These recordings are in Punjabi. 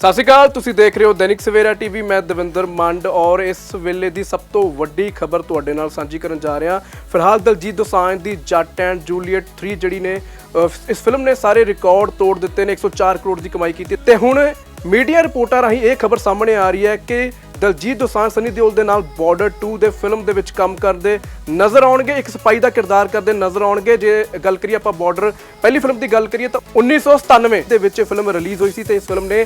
ਸਤਿ ਸ਼੍ਰੀ ਅਕਾਲ, ਤੁਸੀਂ ਦੇਖ ਰਹੇ ਹੋ ਦੈਨਿਕ ਸਵੇਰਾ ਟੀਵੀ, ਮੈਂ ਦਵਿੰਦਰ ਮੰਡ ਔਰ ਇਸ ਵੇਲੇ ਦੀ ਸਭ ਤੋਂ ਵੱਡੀ ਖਬਰ ਤੁਹਾਡੇ ਨਾਲ ਸਾਂਝੀ ਕਰਨ ਜਾ ਰਿਹਾ। ਫਿਲਹਾਲ ਦਲਜੀਤ ਦੋਸਾਂਝ ਦੀ ਜੱਟ ਐਂਡ ਜੂਲੀਅਟ 3 ਜਿਹੜੀ ਨੇ ਇਸ ਫਿਲਮ ਨੇ ਸਾਰੇ ਰਿਕਾਰਡ ਤੋੜ ਦਿੱਤੇ ਨੇ 104 ਕਰੋੜ ਦੀ ਕਮਾਈ ਕੀਤੀ। ਤੇ ਹੁਣ ਮੀਡੀਆ ਰਿਪੋਰਟਾਂ ਰਾਹੀਂ ਇਹ ਖਬਰ ਸਾਹਮਣੇ ਆ ਰਹੀ ਹੈ ਕਿ ਦਲਜੀਤ ਦੋਸਾਂਝ ਸਨੀ ਦਿਓਲ ਦੇ ਨਾਲ ਬਾਰਡਰ 2 ਦੇ ਫਿਲਮ ਦੇ ਵਿੱਚ ਕੰਮ ਕਰਦੇ ਨਜ਼ਰ ਆਉਣਗੇ, ਇੱਕ ਸਿਪਾਹੀ ਦਾ ਕਿਰਦਾਰ ਕਰਦੇ ਨਜ਼ਰ ਆਉਣਗੇ। ਜੇ ਗੱਲ ਕਰੀਏ ਆਪਾਂ ਬਾਰਡਰ, ਪਹਿਲੀ ਫਿਲਮ ਦੀ ਗੱਲ ਕਰੀਏ ਤਾਂ 1997 ਦੇ ਵਿੱਚ ਇਹ ਫਿਲਮ ਰਿਲੀਜ਼ ਹੋਈ ਸੀ ਤੇ ਇਸ ਫਿਲਮ ਨੇ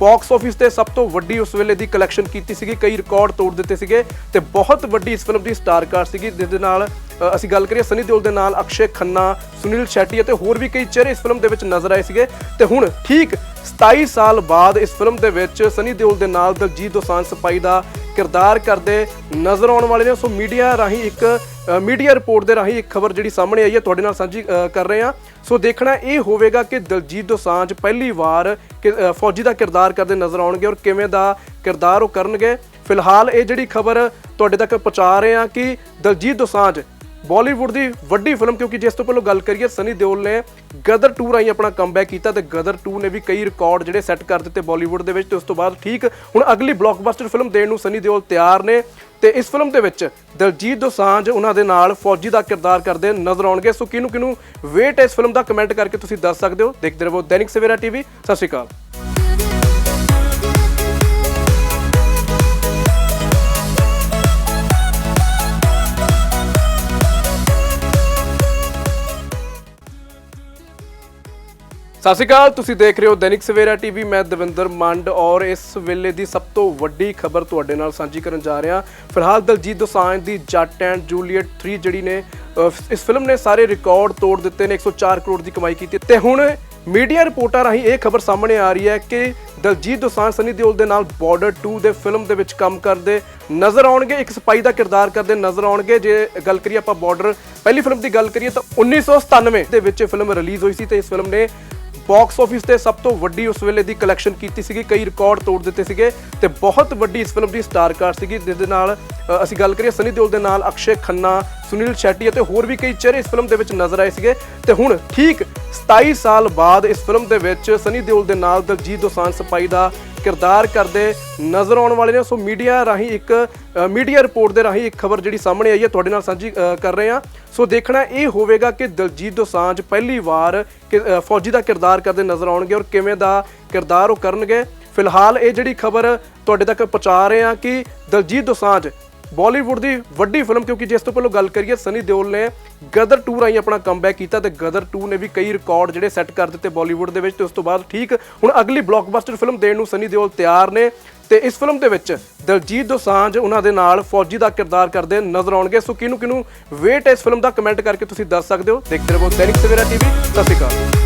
ਬਾਕਸ ਆਫਿਸ ਤੇ ਸਭ ਤੋਂ ਵੱਡੀ ਉਸ ਵੇਲੇ ਦੀ ਕਲੈਕਸ਼ਨ ਕੀਤੀ ਸੀਗੀ, ਕਈ ਰਿਕਾਰਡ ਤੋੜ ਦਿੱਤੇ ਸੀਗੇ ਤੇ ਬਹੁਤ ਵੱਡੀ ਇਸ ਫਿਲਮ ਦੀ ਸਟਾਰ ਕਾਸਟ ਸੀਗੀ ਜਿਸ ਦੇ ਨਾਲ ਅਸੀਂ ਗੱਲ ਕਰੀਏ ਸਨੀ ਦਿਓਲ ਦੇ ਨਾਲ ਅਕਸ਼ੇ ਖੰਨਾ ਸੁਨੀਲ ਸ਼ੈਟੀ ਅਤੇ ਹੋਰ ਵੀ ਕਈ ਚਿਹਰੇ ਇਸ ਫਿਲਮ ਦੇ ਵਿੱਚ ਨਜ਼ਰ ਆਏ ਸੀਗੇ ਤੇ ਹੁਣ ਠੀਕ 27 ਸਾਲ ਬਾਅਦ ਇਸ ਫਿਲਮ ਦੇ ਵਿੱਚ ਸਨੀ ਦਿਓਲ ਦੇ ਨਾਲ ਦਲਜੀਤ ਦੋਸਾਂਝ ਸਪਾਈ ਦਾ ਕਿਰਦਾਰ ਕਰਦੇ ਨਜ਼ਰ ਆਉਣ ਵਾਲੇ ਨੇ। ਸੋ ਮੀਡੀਆ ਰਾਹੀਂ ਇੱਕ ਮੀਡੀਆ ਰਿਪੋਰਟ ਦੇ ਰਾਹੀਂ ਇੱਕ ਖਬਰ ਜਿਹੜੀ ਸਾਹਮਣੇ ਆਈ ਹੈ, ਤੁਹਾਡੇ ਨਾਲ ਸਾਂਝੀ ਕਰ ਰਹੇ ਹਾਂ। ਸੋ ਦੇਖਣਾ ਇਹ ਹੋਵੇਗਾ ਕਿ ਦਲਜੀਤ ਦੋਸਾਂਝ ਪਹਿਲੀ ਵਾਰ ਕਿ- ਫੌਜੀ ਦਾ ਕਿਰਦਾਰ ਕਰਦੇ ਨਜ਼ਰ ਆਉਣਗੇ ਔਰ ਕਿਵੇਂ ਦਾ ਕਿਰਦਾਰ ਉਹ ਕਰਨਗੇ। ਫਿਲਹਾਲ ਇਹ ਜਿਹੜੀ ਖਬਰ ਤੁਹਾਡੇ ਤੱਕ ਪਹੁੰਚਾ ਰਹੇ ਹਾਂ ਕਿ ਦਲਜੀਤ ਦੋਸਾਂਝ ਬਾਲੀਵੁੱਡ ਦੀ ਵੱਡੀ ਫਿਲਮ, ਕਿਉਂਕਿ ਜਿਸ ਤੋਂ ਪਹਿਲਾਂ ਗੱਲ ਕਰੀਏ, ਸਨੀ ਦਿਓਲ ਨੇ ਗਦਰ 2 ਰਾਹੀਂ ਆਪਣਾ ਕਮਬੈਕ ਕੀਤਾ ਤੇ ਗਦਰ 2 ਨੇ ਵੀ ਕਈ ਰਿਕਾਰਡ ਜਿਹੜੇ ਸੈੱਟ ਕਰ ਦਿੱਤੇ ਬਾਲੀਵੁੱਡ ਦੇ ਵਿੱਚ ਤੇ ਉਸ ਤੋਂ ਬਾਅਦ ਠੀਕ ਹੁਣ ਅਗਲੀ ਬਲੌਕਬਸਟਰ ਫਿਲਮ ਦੇਣ ਨੂੰ ਸਨੀ ਦਿਓਲ ਤਿਆਰ ਨੇ। ਤੇ ਇਸ ਫਿਲਮ ਦੇ ਵਿੱਚ ਦਲਜੀਤ ਦੋਸਾਂਝ ਉਹਨਾਂ ਦੇ ਨਾਲ ਫੌਜੀ ਦਾ ਕਿਰਦਾਰ ਕਰਦੇ ਨਜ਼ਰ ਆਉਣਗੇ। ਸੋ ਕਿਹਨੂੰ ਕਿਹਨੂੰ ਵੇਟ ਇਸ ਫਿਲਮ ਦਾ ਕਮੈਂਟ ਕਰਕੇ ਤੁਸੀਂ ਦੱਸ ਸਕਦੇ ਹੋ। ਦੇਖਦੇ ਰਹੋ ਦੈਨਿਕ ਸਵੇਰਾ ਟੀਵੀ। ਸਤਿ ਸ਼੍ਰੀ ਅਕਾਲ। ਸਤਿ ਸ਼੍ਰੀ ਅਕਾਲ, ਤੁਸੀਂ ਦੇਖ ਰਹੇ ਹੋ ਦੈਨਿਕ ਸਵੇਰਾ ਟੀਵੀ। ਮੈਂ ਦਵਿੰਦਰ ਮੰਡ ਔਰ ਇਸ ਵੇਲੇ ਦੀ ਸਭ ਤੋਂ ਵੱਡੀ ਖਬਰ ਤੁਹਾਡੇ ਨਾਲ ਸਾਂਝੀ ਕਰਨ ਜਾ ਰਿਹਾ। ਫਿਲਹਾਲ ਦਲਜੀਤ ਦੋਸਾਂਝ ਦੀ ਜੱਟ ਐਂਡ ਜੂਲੀਅਟ 3 ਜਿਹੜੀ ਨੇ ਇਸ ਫਿਲਮ ਨੇ ਸਾਰੇ ਰਿਕਾਰਡ ਤੋੜ ਦਿੱਤੇ ਨੇ 104 ਕਰੋੜ ਦੀ ਕਮਾਈ ਕੀਤੀ। ਤੇ ਹੁਣ ਮੀਡੀਆ ਰਿਪੋਰਟਾਂ ਰਾਹੀਂ ਇਹ ਖਬਰ ਸਾਹਮਣੇ ਆ ਰਹੀ ਹੈ ਕਿ ਦਲਜੀਤ ਦੋਸਾਂਝ ਸਨੀ ਦਿਓਲ ਦੇ ਨਾਲ ਬਾਰਡਰ 2 ਦੇ ਫਿਲਮ ਦੇ ਵਿੱਚ ਕੰਮ ਕਰਦੇ ਨਜ਼ਰ ਆਉਣਗੇ, ਇੱਕ ਸਿਪਾਹੀ ਦਾ ਕਿਰਦਾਰ ਕਰਦੇ ਨਜ਼ਰ ਆਉਣਗੇ। ਜੇ ਗੱਲ ਕਰੀਏ ਆਪਾਂ ਬਾਰਡਰ ਪਹਿਲੀ ਫਿਲਮ ਦੀ ਗੱਲ ਕਰੀਏ ਤਾਂ 1997 ਦੇ ਵਿੱਚ ਇਹ ਫਿਲਮ ਰਿਲੀਜ਼ ਹੋਈ ਸੀ ਤੇ ਇਸ ਫਿਲਮ ਨੇ ਬਾਕਸ ਆਫਿਸ ਤੇ ਸਭ ਤੋਂ ਵੱਡੀ ਉਸ ਵੇਲੇ ਦੀ ਕਲੈਕਸ਼ਨ ਕੀਤੀ ਸੀਗੀ, ਕਈ ਰਿਕਾਰਡ ਤੋੜ ਦਿੱਤੇ ਸੀਗੇ ਤੇ ਬਹੁਤ ਵੱਡੀ ਇਸ ਫਿਲਮ ਦੀ ਸਟਾਰ ਕਾਸਟ ਸੀਗੀ ਜਿਸ ਦੇ ਨਾਲ ਅਸੀਂ ਗੱਲ ਕਰੀਏ ਸਨੀ ਦਿਓਲ ਦੇ ਨਾਲ ਅਕਸ਼ੇ ਖੰਨਾ ਸੁਨੀਲ ਸ਼ੈਟੀ ਅਤੇ ਹੋਰ ਵੀ ਕਈ ਚਿਹਰੇ ਇਸ ਫਿਲਮ ਦੇ ਵਿੱਚ ਨਜ਼ਰ ਆਏ ਸੀਗੇ ਤੇ ਹੁਣ ਠੀਕ 27 ਸਾਲ ਬਾਅਦ ਇਸ ਫਿਲਮ ਦੇ ਵਿੱਚ ਸਨੀ ਦਿਓਲ ਦੇ ਨਾਲ ਦਲਜੀਤ ਦੋਸਾਂਝ ਸਪਾਈ ਦਾ ਕਿਰਦਾਰ ਕਰਦੇ ਨਜ਼ਰ ਆਉਣ ਵਾਲੇ ਨੇ। ਸੋ ਮੀਡੀਆ ਰਾਹੀਂ ਇੱਕ ਮੀਡੀਆ ਰਿਪੋਰਟ ਦੇ ਰਾਹੀਂ ਇੱਕ ਖਬਰ ਜਿਹੜੀ ਸਾਹਮਣੇ ਆਈ ਹੈ, ਤੁਹਾਡੇ ਨਾਲ ਸਾਂਝੀ ਕਰ ਰਹੇ ਹਾਂ। ਸੋ ਦੇਖਣਾ ਇਹ ਹੋਵੇਗਾ ਕਿ ਦਲਜੀਤ ਦੋਸਾਂਝ ਪਹਿਲੀ ਵਾਰ ਕਿ- ਫੌਜੀ ਦਾ ਕਿਰਦਾਰ ਕਰਦੇ ਨਜ਼ਰ ਆਉਣਗੇ ਔਰ ਕਿਵੇਂ ਦਾ ਕਿਰਦਾਰ ਉਹ ਕਰਨਗੇ। ਫਿਲਹਾਲ ਇਹ ਜਿਹੜੀ ਖਬਰ ਤੁਹਾਡੇ ਤੱਕ ਪਹੁੰਚਾ ਰਹੇ ਹਾਂ ਕਿ ਦਲਜੀਤ ਦੋਸਾਂਝ ਬਾਲੀਵੁੱਡ ਦੀ ਵੱਡੀ ਫਿਲਮ, ਕਿਉਂਕਿ ਜਿਸ ਤੋਂ ਪਹਿਲਾਂ ਗੱਲ ਕਰੀਏ, ਸਨੀ ਦਿਓਲ ਨੇ ਗਦਰ 2 ਰਾਹੀਂ ਆਪਣਾ ਕਮਬੈਕ ਕੀਤਾ ਤੇ ਗਦਰ 2 ਨੇ ਵੀ ਕਈ ਰਿਕਾਰਡ ਜਿਹੜੇ ਸੈੱਟ ਕਰ ਦਿੱਤੇ ਬਾਲੀਵੁੱਡ ਦੇ ਵਿੱਚ ਤੇ ਉਸ ਤੋਂ ਬਾਅਦ ਠੀਕ ਹੁਣ ਅਗਲੀ ਬਲੌਕਬਸਟਰ ਫਿਲਮ ਦੇਣ ਨੂੰ ਸਨੀ ਦਿਓਲ ਤਿਆਰ ਨੇ ਤੇ ਇਸ ਫਿਲਮ ਦੇ ਵਿੱਚ ਦਲਜੀਤ ਦੋਸਾਂਝ ਉਹਨਾਂ ਦੇ ਨਾਲ ਫੌਜੀ ਦਾ ਕਿਰਦਾਰ ਕਰਦੇ ਨਜ਼ਰ ਆਉਣਗੇ। ਸੋ ਕਿਹਨੂੰ ਕਿਹਨੂੰ ਵੇਟ ਇਸ ਫਿਲਮ ਦਾ ਕਮੈਂਟ ਕਰਕੇ ਤੁਸੀਂ ਦੱਸ ਸਕਦੇ ਹੋ। ਦੇਖਦੇ ਰਹੋ ਦੈਨਿਕ ਸਵੇਰਾ ਟੀਵੀ ਸਤਿ ਸ਼੍ਰੀ ਅਕਾਲ।